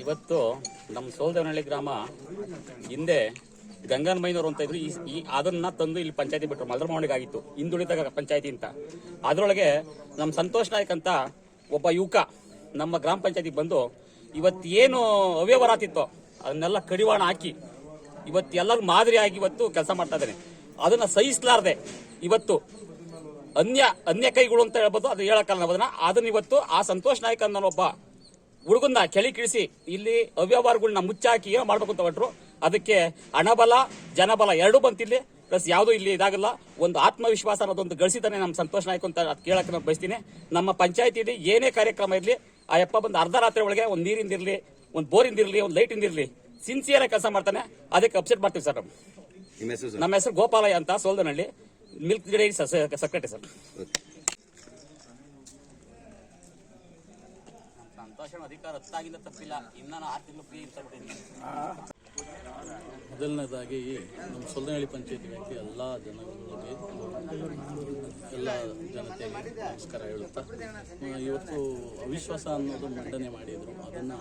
ಇವತ್ತು ನಮ್ಮ ಸೋಲ್ದೇವನಹಳ್ಳಿ ಗ್ರಾಮ ಹಿಂದೆ ಗಂಗನ್ ಮೈನೂರು ಅಂತ ಇದ್ರು. ಈ ಅದನ್ನ ತಂದು ಇಲ್ಲಿ ಪಂಚಾಯತಿ ಬಿಟ್ಟರು ಮಲ್ರಮೌಳಿಗೆ ಆಗಿತ್ತು. ಹಿಂದುಳಿದ ಪಂಚಾಯತಿ ಅಂತ. ಅದರೊಳಗೆ ನಮ್ಮ ಸಂತೋಷ್ ನಾಯ್ಕ್ ಅಂತ ಒಬ್ಬ ಯುವಕ ನಮ್ಮ ಗ್ರಾಮ ಪಂಚಾಯತಿಗೆ ಬಂದು ಇವತ್ತೇನು ಅವ್ಯವಹಾರ ಆತಿತ್ತೋ ಅದನ್ನೆಲ್ಲ ಕಡಿವಾಣ ಹಾಕಿ ಇವತ್ತು ಎಲ್ಲರೂ ಮಾದರಿಯಾಗಿ ಇವತ್ತು ಕೆಲಸ ಮಾಡ್ತಾ ಇದ್ದೇನೆ ಅದನ್ನ ಸಹಿಸಲಾರ್ದೆ ಇವತ್ತು ಅನ್ಯ ಅನ್ಯ ಕೈಗಳು ಅಂತ ಹೇಳ್ಬೋದು, ಅದು ಹೇಳಕ್ಕಲ್ಲ ಅದನ್ನ ಅದನ್ನ ಇವತ್ತು ಆ ಸಂತೋಷ್ ನಾಯ್ಕ ಅನ್ನೋನೊಬ್ಬ ಹುಡುಗನ್ನ ಕೆಳಿ ಕಿಳಿಸಿ ಇಲ್ಲಿ ಅವ್ಯವಹಾರಗಳನ್ನ ಮುಚ್ಚಾಕಿ ಏನೋ ಮಾಡ್ಬೇಕು ಅಂತ ಹೊರಟ್ರು ಅದಕ್ಕೆ ಹಣಬಲ, ಜನಬಲ ಎರಡೂ ಬಂತಿಲ್ಲಿ, ಪ್ಲಸ್ ಯಾವುದೂ ಇಲ್ಲಿ ಇದಾಗಲ್ಲ, ಒಂದು ಆತ್ಮವಿಶ್ವಾಸ ಅನ್ನೋದೊಂದು ಗಳಿಸಿದಾನೆ ನಮ್ಮ ಸಂತೋಷ್ ನಾಯ್ಕ ಅಂತ ಕೇಳಕ್ಕೆ ನಾನು ಬಯಸ್ತೀನಿ. ನಮ್ಮ ಪಂಚಾಯತಿಯಲ್ಲಿ ಏನೇ ಕಾರ್ಯಕ್ರಮ ಇರಲಿ ಆ ಯಪ್ಪ ಬಂದು ಅರ್ಧ ರಾತ್ರಿ ಒಳಗೆ ಒಂದು ನೀರಿಂದಿರಲಿ ಒಂದು ಬೋರಿಂದಿರಲಿ ಒಂದು ಲೈಟಿಂದಿರಲಿ ಸಿನ್ಸಿಯರ್ ಕೆಲಸ ಮಾಡ್ತಾನೆ. ಅದಕ್ಕೆ ಅಪ್ಸೆಟ್ ಮಾಡ್ತೀವಿ ಸರ್ ನಾವು ಹೆಸರು ಸರ್? ನಮ್ಮ ಹೆಸರು ಗೋಪಾಲಯ್ಯ ಅಂತ Soldanahalli. Milk dairy secretary sir ಸಂತೋಷ ಅಧಿಕಾರ ಹತ್ತಾಗಿಂದ ತಪ್ಪಿಲ್ಲ. ಇನ್ನ ಆರು ತಿಂಗಳು ಫ್ರೀ ಮೊದಲನೇದಾಗಿ ನಮ್ಮ ಸೊಲ್ಲನಹಳ್ಳಿ ಪಂಚಾಯತಿ ವ್ಯಕ್ತಿ ಎಲ್ಲ ಜನಗಳಿಗೆ ಎಲ್ಲ ಜನತೆಗೆ ನಮಸ್ಕಾರ ಹೇಳುತ್ತಾ ಇವತ್ತು ಅವಿಶ್ವಾಸ ಅನ್ನೋದು ಮಂಡನೆ ಮಾಡಿದರು. ಅದನ್ನು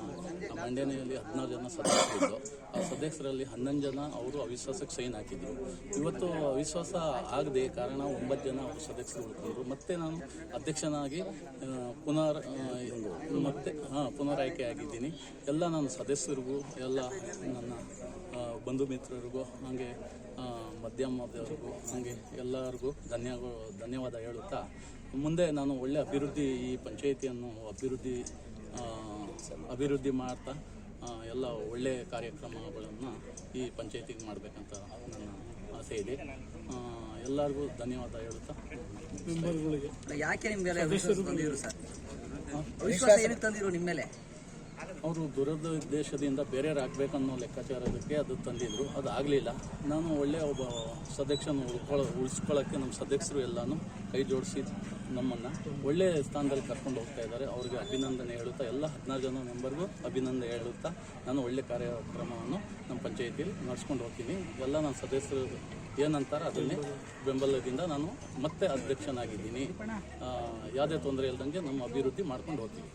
ಆ ಮಂಡನೆಯಲ್ಲಿ ಹದಿನಾರು ಜನ ಸದಸ್ಯರಿದ್ದು ಆ ಸದಸ್ಯರಲ್ಲಿ ಹನ್ನೊಂದು ಜನ ಅವರು ಅವಿಶ್ವಾಸಕ್ಕೆ ಸೈನ್ ಹಾಕಿದ್ರು. ಇವತ್ತು ಅವಿಶ್ವಾಸ ಆಗದೆ ಕಾರಣ ಒಂಬತ್ತು ಜನ ಅವರು ಸದಸ್ಯರು ಉಳ್ಕೊಂಡ್ರು. ಮತ್ತೆ ನಾನು ಅಧ್ಯಕ್ಷನಾಗಿ ಪುನರ್ ಮತ್ತೆ, ಹಾಂ, ಪುನರಾಯ್ಕೆ ಆಗಿದ್ದೀನಿ. ಎಲ್ಲ ನನ್ನ ಸದಸ್ಯರಿಗೂ, ಎಲ್ಲ ನನ್ನ ಬಂಧು ಮಿತ್ರರಿಗೂ ಹಾಗೆ ಮಧ್ಯಮ ಮಧ್ಯಮದವರಿಗೂ ಹಾಗೆ ಎಲ್ಲರಿಗೂ ಧನ್ಯ ಧನ್ಯವಾದ ಹೇಳುತ್ತಾ ಮುಂದೆ ನಾನು ಒಳ್ಳೆ ಅಭಿವೃದ್ಧಿ ಈ ಪಂಚಾಯಿತಿಯನ್ನು ಅಭಿವೃದ್ಧಿ ಅಭಿವೃದ್ಧಿ ಮಾಡ್ತಾ ಎಲ್ಲ ಒಳ್ಳೆ ಕಾರ್ಯಕ್ರಮಗಳನ್ನು ಈ ಪಂಚಾಯಿತಿಗೆ ಮಾಡಬೇಕಂತ ನನ್ನ ಆಸೆ ಇದೆ. ಎಲ್ಲರಿಗೂ ಧನ್ಯವಾದ ಹೇಳುತ್ತಾ. ಯಾಕೆ ನಿಮ್ಗೆ ಸರ್? ವಿಶ್ವಾಸ ಏನಕ್ಕೆ ತಂದಿರು ನಿಮ್ಮ ಮೇಲೆ ಅವರು ದುರುದ್ದೇಶದಿಂದ ಬೇರೆಯವ್ರಾಗಬೇಕನ್ನೋ ಲೆಕ್ಕಾಚಾರದಕ್ಕೆ ಅದು ತಂದಿದ್ರು. ಅದು ಆಗಲಿಲ್ಲ. ನಾನು ಒಳ್ಳೆಯ ಒಬ್ಬ ಸದಸ್ಯನ ಉಳ್ಕೊಳ್ಳೋ ಉಳಿಸ್ಕೊಳ್ಳೋಕ್ಕೆ ನಮ್ಮ ಸದಸ್ಯರು ಎಲ್ಲನೂ ಕೈ ಜೋಡಿಸಿ ನಮ್ಮನ್ನು ಒಳ್ಳೆಯ ಸ್ಥಾನದಲ್ಲಿ ಕರ್ಕೊಂಡು ಹೋಗ್ತಾ ಇದ್ದಾರೆ. ಅವರಿಗೆ ಅಭಿನಂದನೆ ಹೇಳುತ್ತಾ, ಎಲ್ಲ ಹದಿನಾರು ಜನ ಮೆಂಬರ್ಗೂ ಅಭಿನಂದನೆ ಹೇಳುತ್ತಾ ನಾನು ಒಳ್ಳೆ ಕಾರ್ಯಕ್ರಮವನ್ನು ನಮ್ಮ ಪಂಚಾಯಿತಿಯಲ್ಲಿ ನಡೆಸ್ಕೊಂಡು ಹೋಗ್ತೀನಿ. ಎಲ್ಲ ನನ್ನ ಸದಸ್ಯರು ಏನಂತಾರೆ ಅದನ್ನೇ ಬೆಂಬಲದಿಂದ ನಾನು ಮತ್ತೆ ಅಧ್ಯಕ್ಷನಾಗಿದ್ದೀನಿ. ಯಾವುದೇ ತೊಂದರೆ ಇಲ್ಲದಂಗೆ ನಮ್ಮ ಅಭಿವೃದ್ಧಿ ಮಾಡ್ಕೊಂಡು ಹೋಗ್ತೀನಿ.